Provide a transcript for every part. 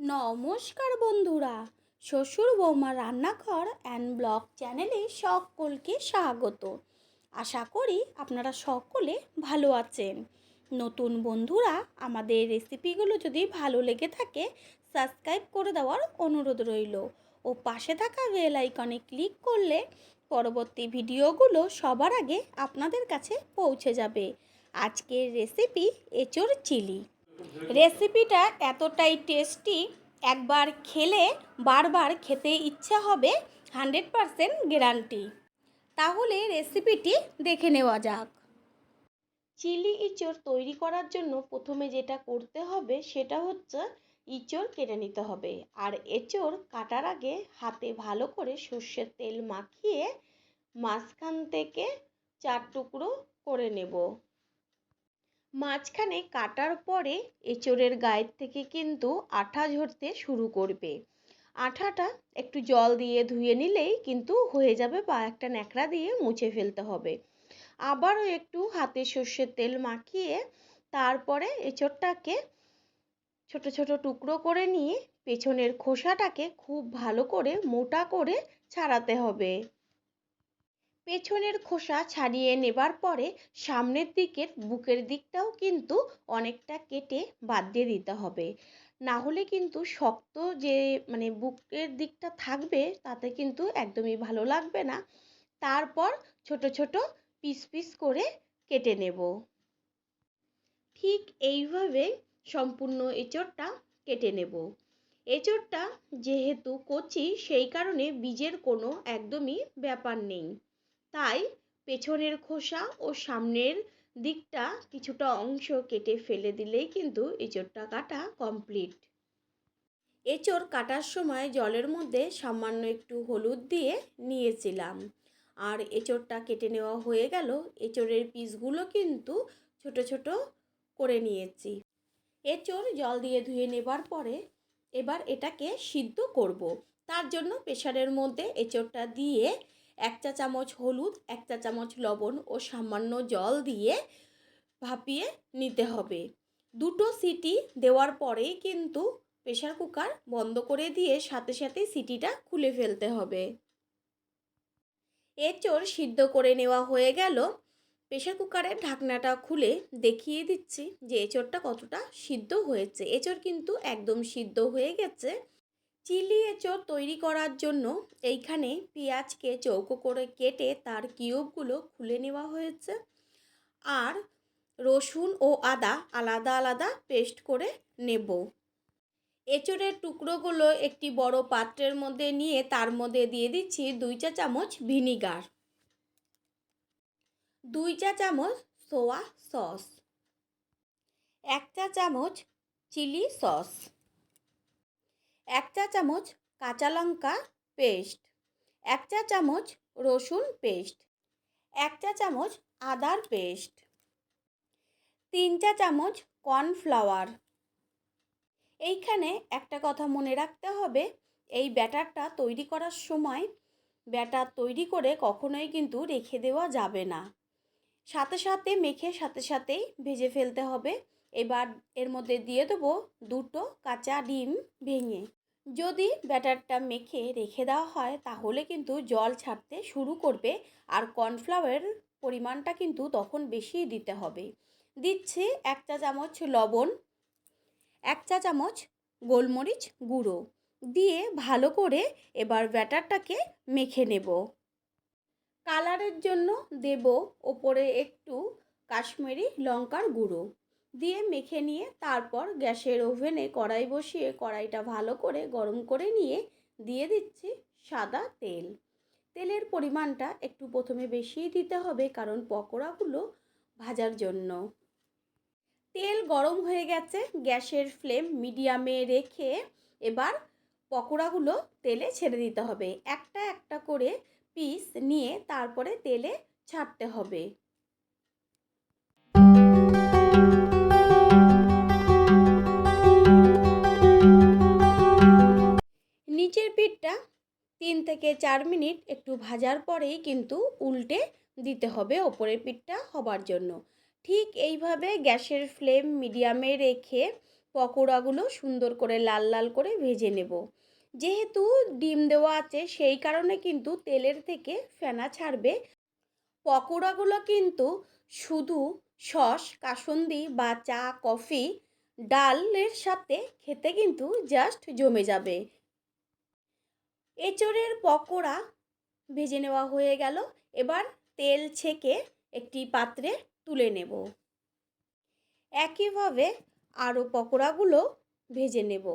নমস্কার বন্ধুরা, শ্বশুর বৌমা রান্নাঘর অ্যান্ড ব্লগ চ্যানেলে সকলকে স্বাগত। আশা করি আপনারা সকলে ভালো আছেন। নতুন বন্ধুরা, আমাদের রেসিপিগুলো যদি ভালো লেগে থাকে, সাবস্ক্রাইব করে দেওয়ার অনুরোধ রইল। ও পাশে থাকা বেল আইকনে ক্লিক করলে পরবর্তী ভিডিওগুলো সবার আগে আপনাদের কাছে পৌঁছে যাবে। আজকের রেসিপি এঁচোড় চিলি। রেসিপিটা এতটাই টেস্টি, একবার খেলে বারবার খেতে ইচ্ছা হবে, হান্ড্রেড পারসেন্ট গ্যারান্টি। তাহলে রেসিপিটি দেখে নেওয়া যাক। চিলি ইঁচড় তৈরি করার জন্য প্রথমে যেটা করতে হবে সেটা হচ্ছে ইঁচড় কেটে নিতে হবে। আর এঁচড় কাটার আগে হাতে ভালো করে সর্ষের তেল মাখিয়ে মাঝখান থেকে চার টুকরো করে নেব। মাঝখানে কাটার পরে এঁচড়ের গায়ের থেকে কিন্তু আঠা ঝরতে শুরু করবে। আঠাটা একটু জল দিয়ে ধুয়ে নিলেই কিন্তু হয়ে যাবে বা একটা ন্যাকড়া দিয়ে মুছে ফেলতে হবে। আবারও একটু হাতে সর্ষের তেল মাখিয়ে তারপরে এঁচড়টাকে ছোট ছোট টুকরো করে নিয়ে পেছনের খোসাটাকে খুব ভালো করে মোটা করে ছাড়াতে হবে। পেছনের খোসা ছাড়িয়ে নেবার পরে সামনের দিকের বুকের দিকটাও কিন্তু অনেকটা কেটে বাদ দিয়ে দিতে হবে। না হলে কিন্তু শক্ত যে মানে বুকের দিকটা থাকবে তাতে কিন্তু একদমই ভালো লাগবে না। তারপর ছোট ছোট পিস পিস করে কেটে নেব। ঠিক এইভাবে সম্পূর্ণ এঁচড়টা কেটে নেব। এঁচড়টা যেহেতু কচি, সেই কারণে বীজের কোনো একদমই ব্যাপার নেই। তাই পেছনের খোসা ও সামনের দিকটা কিছুটা অংশ কেটে ফেলে দিলেই কিন্তু এঁচড়টা কাটা কমপ্লিট এঁচড় কাটার সময় জলের মধ্যে সামান্য একটু হলুদ দিয়ে নিয়েছিলাম। আর এঁচড়টা কেটে নেওয়া হয়ে গেল, এঁচড়ের পিসগুলো কিন্তু ছোট ছোট করে নিয়েছি। এঁচড় জল দিয়ে ধুয়ে নেবার পরে এবার এটাকে সিদ্ধ করব। তার জন্য প্রেশারের মধ্যে এঁচড়টা দিয়ে এক চা চামচ হলুদ, এক চা চামচ লবণ ও সামান্য জল দিয়ে ভাপিয়ে নিতে হবে। দুটো সিটি দেওয়ার পরেই কিন্তু প্রেশার কুকার বন্ধ করে দিয়ে সাথে সাথে সিটিটা খুলে ফেলতে হবে। এঁচড় সিদ্ধ করে নেওয়া হয়ে গেল। প্রেশার কুকারের ঢাকনাটা খুলে দেখিয়ে দিচ্ছি যে এঁচড়টা কতটা সিদ্ধ হয়েছে। এঁচড় কিন্তু একদম সিদ্ধ হয়ে গেছে। চিলি এঁচড় তৈরি করার জন্য এইখানে পেঁয়াজকে চৌকো করে কেটে তার কিউবগুলো খুলে নেওয়া হয়েছে। আর রসুন ও আদা আলাদা আলাদা পেস্ট করে নেব। এঁচড়ের টুকরোগুলো একটি বড় পাত্রের মধ্যে নিয়ে তার মধ্যে দিয়ে দিচ্ছি দুই চা চামচ ভিনিগার। দুই চা চামচ সোয়া সস। এক চা চামচ চিলি সস। এক চা চামচ কাঁচা লঙ্কা পেস্ট, এক চা চামচ রসুন পেস্ট, এক চা চামচ আদার পেস্ট, তিন চা চামচ কর্নফ্লাওয়ার। এইখানে একটা কথা মনে রাখতে হবে, এই ব্যাটারটা তৈরি করার সময় ব্যাটার তৈরি করে কখনোই কিন্তু রেখে দেওয়া যাবে না। সাথে সাথে মেখে সাথে সাথেই ভেজে ফেলতে হবে। এবার এর মধ্যে দিয়ে দেবো দুটো কাঁচা ডিম ভেঙে। যদি ব্যাটারটা মেখে রেখে দেওয়া হয়, তাহলে কিন্তু জল ছাড়তে শুরু করবে আর কর্নফ্লাওয়ারের পরিমাণটা কিন্তু তখন বেশি দিতে হবে। দিচ্ছি এক চা চামচ লবণ, এক চা চামচ গোলমরিচ গুঁড়ো। দিয়ে ভালো করে এবার ব্যাটারটাকে মেখে নেব। কালারের জন্য দেব ওপরে একটু কাশ্মীরি লঙ্কার গুঁড়ো। দিয়ে মেখে নিয়ে তারপর গ্যাসের ওভেনে কড়াই বসিয়ে কড়াইটা ভালো করে গরম করে নিয়ে দিয়ে দিচ্ছি সাদা তেল। তেলের পরিমাণটা একটু প্রথমে বেশিই দিতে হবে কারণ পকোড়াগুলো ভাজার জন্য। তেল গরম হয়ে গেছে, গ্যাসের ফ্লেম মিডিয়ামে রেখে এবার পকোড়াগুলো তেলে ছেড়ে দিতে হবে। একটা একটা করে পিস নিয়ে তারপরে তেলে ছাড়তে হবে। নিচের পিঠটা তিন থেকে চার মিনিট একটু ভাজার পরেই কিন্তু উল্টে দিতে হবে ওপরের পিঠটা হবার জন্য। ঠিক এইভাবে গ্যাসের ফ্লেম মিডিয়ামে রেখে পকোড়াগুলো সুন্দর করে লাল লাল করে ভেজে নেব। যেহেতু ডিম দেওয়া আছে, সেই কারণে কিন্তু তেলের থেকে ফেনা ছাড়বে। পকোড়াগুলো কিন্তু শুধু সস, কাসন্দি বা চা, কফি, ডালের সাথে খেতে কিন্তু জাস্ট জমে যাবে। এঁচড়ের পকোড়া ভেজে নেওয়া হয়ে গেল। এবার তেল ছেঁকে একটি পাত্রে তুলে নেব। একইভাবে আরও পকোড়াগুলো ভেজে নেব।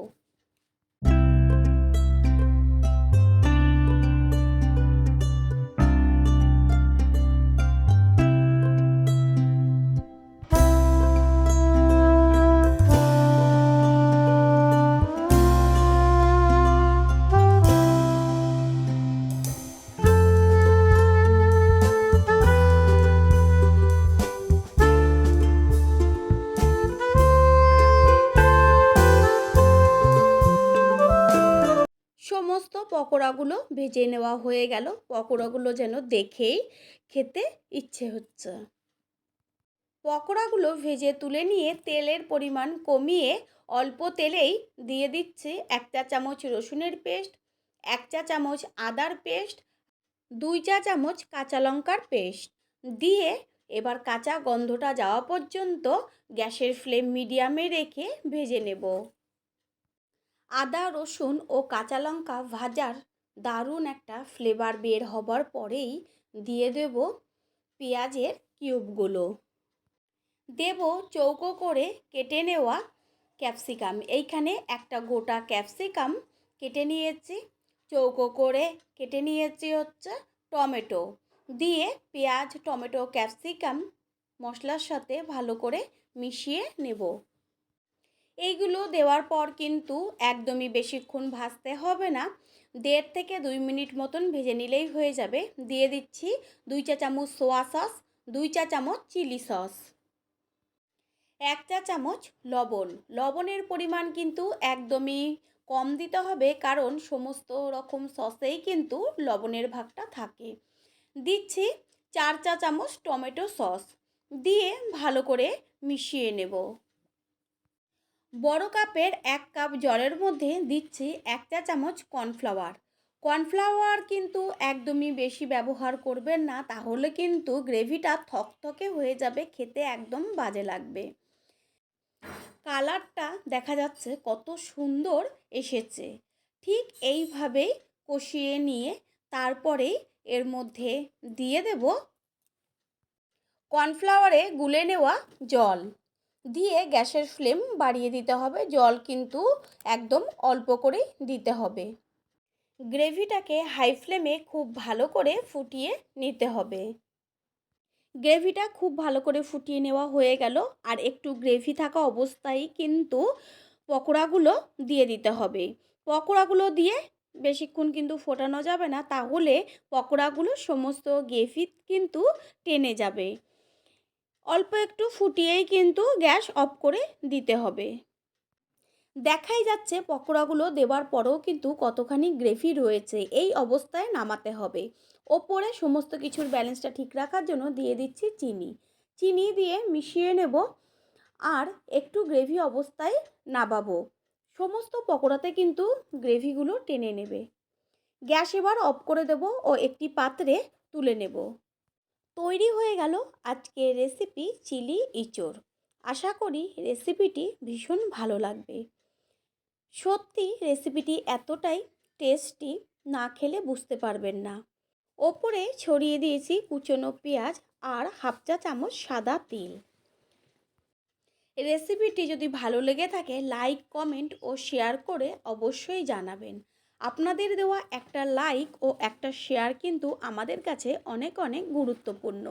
পকোড়াগুলো ভেজে নেওয়া হয়ে গেল। পকোড়াগুলো যেন দেখেই খেতে ইচ্ছে হচ্ছে। পকোড়াগুলো ভেজে তুলে নিয়ে তেলের পরিমাণ কমিয়ে অল্প তেলেই দিয়ে দিচ্ছি এক চা চামচ রসুনের পেস্ট, এক চা চামচ আদার পেস্ট, দুই চা চামচ কাঁচা লঙ্কার পেস্ট। দিয়ে এবার কাঁচা গন্ধটা যাওয়া পর্যন্ত গ্যাসের ফ্লেম মিডিয়ামে রেখে ভেজে নেব। আদা, রসুন ও কাঁচা লঙ্কা ভাজার দারুণ একটা ফ্লেভার বের হবার পরেই দিয়ে দেব পেঁয়াজের কিউবগুলো দেব চৌকো করে কেটে নেওয়া ক্যাপসিকাম এইখানে একটা গোটা ক্যাপসিকাম কেটে নিয়েছি। চৌকো করে কেটে নিয়েছি হচ্ছে টমেটো। দিয়ে পেঁয়াজ, টমেটো ক্যাপসিকাম মশলার সাথে ভালো করে মিশিয়ে নেব। এইগুলো দেওয়ার পর কিন্তু একদমই বেশিক্ষণ ভাজতে হবে না। দেড় থেকে দুই মিনিট মতন ভেজে নিলেই হয়ে যাবে। দিয়ে দিচ্ছি দুই চা চামচ সোয়া সস, দুই চা চামচ চিলি সস। এক চা চামচ লবণ। লবণের পরিমাণ কিন্তু একদমই কম দিতে হবে কারণ সমস্ত রকম সসেই কিন্তু লবণের ভাগটা থাকে। দিচ্ছি চার চা চামচ টমেটো সস। দিয়ে ভালো করে মিশিয়ে নেব। বড় কাপের এক কাপ জলের মধ্যে দিচ্ছি এক চা চামচ কর্নফ্লাওয়ার। কর্নফ্লাওয়ার কিন্তু একদমই বেশি ব্যবহার করবেন না, তাহলে কিন্তু গ্রেভিটা থকথকে হয়ে যাবে, খেতে একদম বাজে লাগবে। কালারটা দেখা যাচ্ছে কত সুন্দর এসেছে। ঠিক এইভাবেই কষিয়ে নিয়ে তারপরে এর মধ্যে দিয়ে দেব কর্নফ্লাওয়ারে গুলে নেওয়া জল। দিয়ে গ্যাসের ফ্লেম বাড়িয়ে দিতে হবে। জল কিন্তু একদম অল্প করেই দিতে হবে। গ্রেভিটাকে হাই ফ্লেমে খুব ভালো করে ফুটিয়ে নিতে হবে। গ্রেভিটা খুব ভালো করে ফুটিয়ে নেওয়া হয়ে গেল। আর একটু গ্রেভি থাকা অবস্থায় কিন্তু পকোড়াগুলো দিয়ে দিতে হবে। পকোড়াগুলো দিয়ে বেশিক্ষণ কিন্তু ফোটানো যাবে না। তাহলে পকোড়াগুলো সমস্ত গ্রেভি কিন্তু টেনে যাবে। অল্প একটু ফুটিয়েই কিন্তু গ্যাস অফ করে দিতে হবে। দেখাই যাচ্ছে পকোড়াগুলো দেওয়ার পরেও কিন্তু কতখানি গ্রেভি রয়েছে, এই অবস্থায় নামাতে হবে। ওপরে সমস্ত কিছুর ব্যালেন্সটা ঠিক রাখার জন্য দিয়ে দিচ্ছি চিনি। চিনি দিয়ে মিশিয়ে নেব আর একটু গ্রেভি অবস্থায় নাবাবো সমস্ত পকোড়াতে কিন্তু গ্রেভিগুলো টেনে নেবে। গ্যাস এবার অফ করে দেব ও একটি পাত্রে তুলে নেব। তৈরি হয়ে গেল আজকের রেসিপি চিলি ইঁচড়। আশা করি রেসিপিটি ভীষণ ভালো লাগবে। সত্যি রেসিপিটি এতটাই টেস্টি না খেলে বুঝতে পারবেন না। ওপরে ছড়িয়ে দিয়েছি কুচনো পেঁয়াজ আর হাফ চা চামচ সাদা তিল। রেসিপিটি যদি ভালো লেগে থাকে লাইক কমেন্ট ও শেয়ার করে অবশ্যই জানাবেন। আপনাদের দেওয়া একটা লাইক ও একটা শেয়ার কিন্তু আমাদের কাছে অনেক অনেক গুরুত্বপূর্ণ।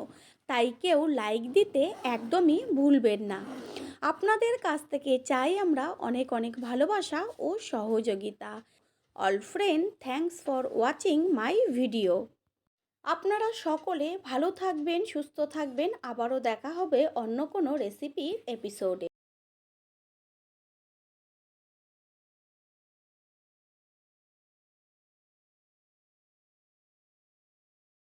তাই কেউ লাইক দিতে একদমই ভুলবেন না। আপনাদের কাছ থেকে চাই আমরা অনেক অনেক ভালোবাসা ও সহযোগিতা। All friend thanks for watching my video আপনারা সকলে ভালো থাকবেন, সুস্থ থাকবেন। আবারও দেখা হবে অন্য কোনো রেসিপির এপিসোডে